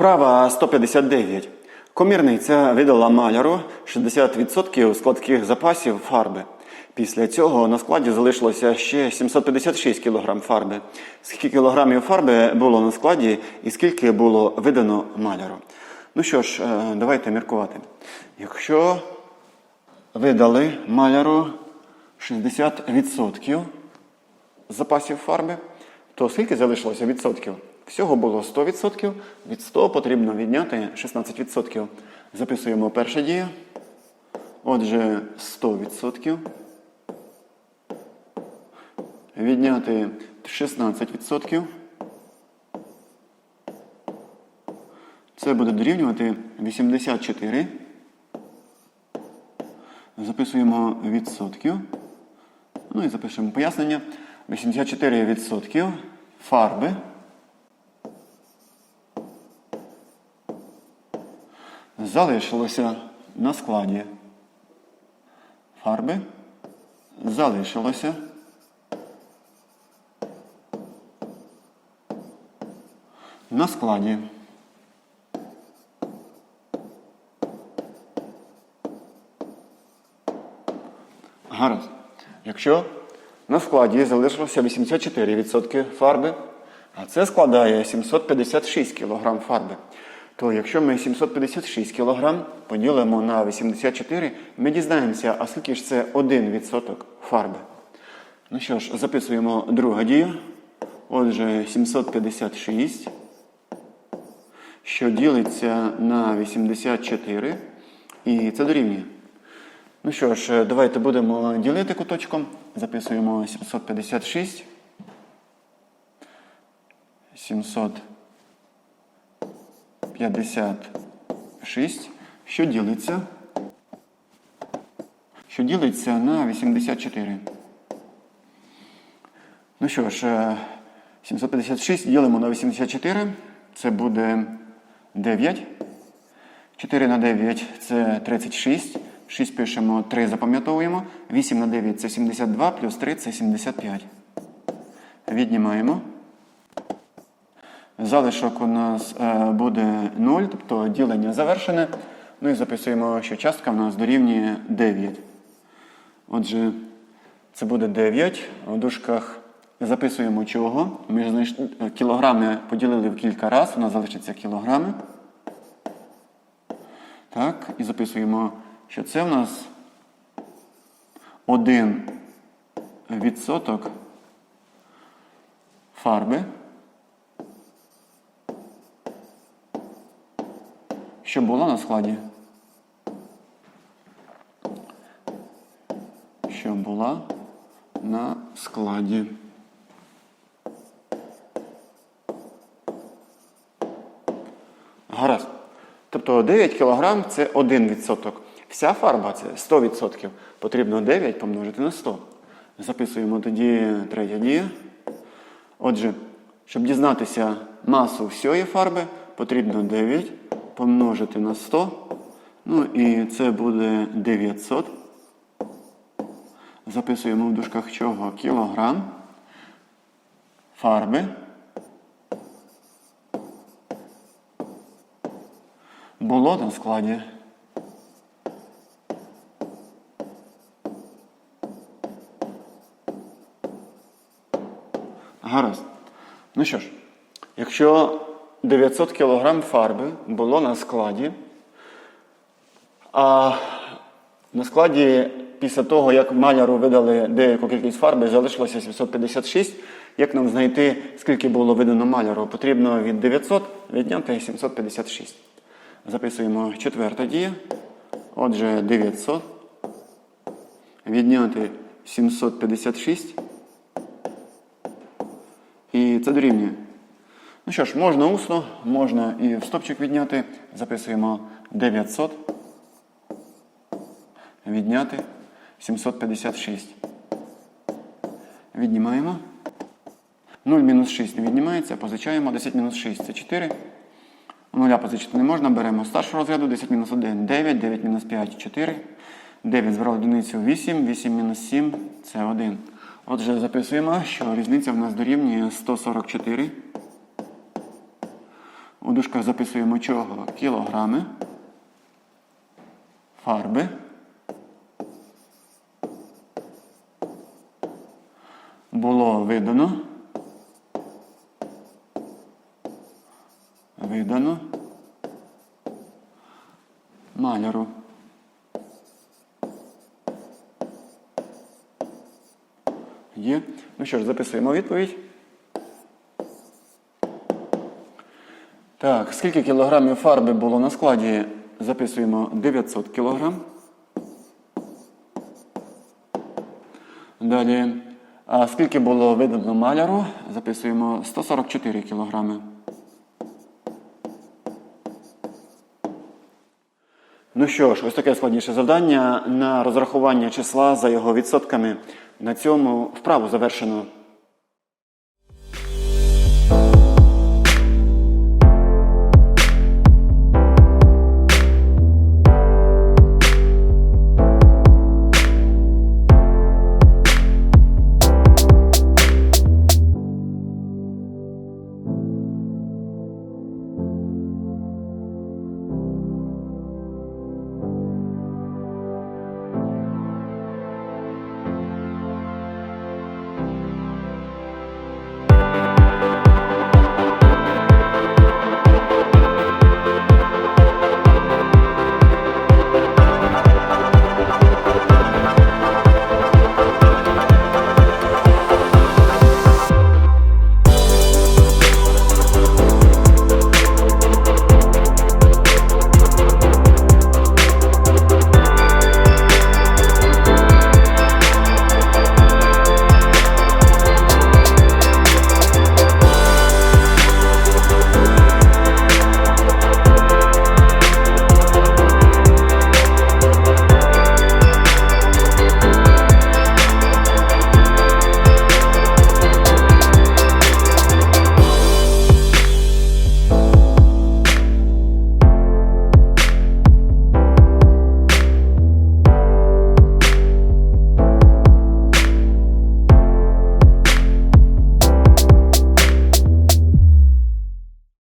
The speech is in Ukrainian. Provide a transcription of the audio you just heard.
Вправа 159. Комірниця видала маляру 60% складських запасів фарби. Після цього на складі залишилося ще 756 кг фарби. Скільки кілограмів фарби було на складі і скільки було видано маляру? Ну що ж, е, давайте міркувати. Якщо видали маляру 60% запасів фарби, то скільки залишилося відсотків? Всього було 100%. Від 100 потрібно відняти 16%. Записуємо перша дія. Отже, 100%. Відняти 16%. Це буде дорівнювати 84. Записуємо відсотків. Ну і запишемо пояснення. 84% фарби залишилося на складі. Фарби залишилося. На складі. Гаразд. Якщо на складі залишилося 84% фарби, а це складає 756 кг фарби, то якщо ми 756 кг поділимо на 84, ми дізнаємося, а скільки ж це 1% фарби. Ну що ж, записуємо друга дія. Отже, 756, що ділиться на 84, і це дорівнює. Ну що ж, давайте будемо ділити куточком. Записуємо 756. 756, що ділиться. Що ділиться на 84. Ну що ж, е, 756 ділимо на 84. Це буде 9. 4 на 9 це 36. 6 пишемо, 3 запам'ятовуємо. 8 на 9 це 72, плюс 3 це 75. Віднімаємо. Залишок у нас е, буде 0, тобто ділення завершене. Ну і записуємо, що частка в нас дорівнює 9. Отже, це буде 9. У дужках записуємо чого. Ми ж знайшли- е, кілограми поділили в кілька разів, у нас залишиться кілограми. Так, і записуємо, що це в нас 1 відсоток фарби, що була на складі. Що була на складі. Гаразд. Тобто 9 кг це 1%. Вся фарба це 100%. Потрібно 9 помножити на 100. Записуємо тоді третя дія. Отже, щоб дізнатися масу всієї фарби, потрібно 9 помножити на 100. Ну і це буде 900. Записуємо в дужках чого? Кілограм фарби. Було на складі. Гаразд. Ну що ж, якщо 900 кг фарби було на складі, а на складі після того, як маляру видали деяку кількість фарби, залишилося 756. Як нам знайти, скільки було видано маляру? Потрібно від 900 відняти 756. Записуємо четверта дія. Отже, 900. Відняти 756. І це дорівнює. Ну що ж, можна усно, можна і в стопчик відняти. Записуємо 900. Відняти 756. Віднімаємо. 0 мінус 6 не віднімається, позичаємо. 10 мінус 6 це 4. Нуля позичити не можна, беремо старшого розряду, 10 мінус 1 9, 9 мінус 5 4. 9 збрали одиницю 8, 8 мінус 7 це 1. Отже, записуємо, що різниця в нас дорівнює 144. У дужках записуємо чого? Кілограми фарби. Було видано. Видано. Маляру. Є. Ну що ж, записуємо відповідь. Так, скільки кілограмів фарби було на складі? Записуємо 900 кілограм. Далі. А скільки було видано маляру? Записуємо 144 кілограми. Ну що ж, ось таке складніше завдання на розрахування числа за його відсотками. На цьому вправу завершено.